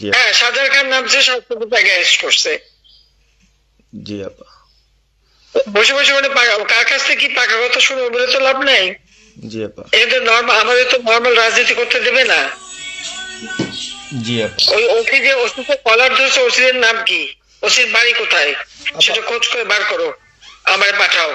হ্যাঁ সাজার খান নামছে সরকার তাকে অ্যারেস্ট করছে। জি আপা। বসে বসে মানে কার কাছ থেকে কি পাকা কথা শুনব বলে তো লাভ নেই? জি আপা। এটা নর্মাল আমাদের তো নর্মাল রাজনীতি করতে দেবে না। জি আপা। ওই ওসি যে ওসিকে কলার ধরছে ওসিদের নাম কি? ওসির বাড়ি কোথায়? সেটা খোঁজ করে বার করো। আমায় পাঠাও।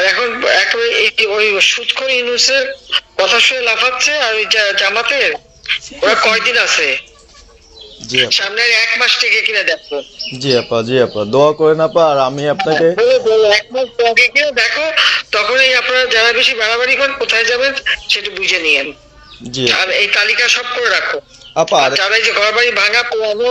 আর এখন একেবারে ওই সুৎখর ইউনুসের কথা শুনে লাফাচ্ছে আর ওই জামাতের ওরা কয়দিন আছে? জি আপা। সামনে আর এক মাস থেকে কিনা দেখো। জি আপা জি আপা। দোয়া করেন আপা আর আমি আপনাকে বলে বলে এক মাস আগে কিনা দেখো তখনই আপনারা যারা বেশি বাড়াবাড়ি করেন কোথায় যাবেন সেটা বুঝে নিয়েন। জি। আর এই তালিকা সব করে রাখো। আপা আর আর যারা এই যে ঘর বাড়ি ভাঙা পোড়ানো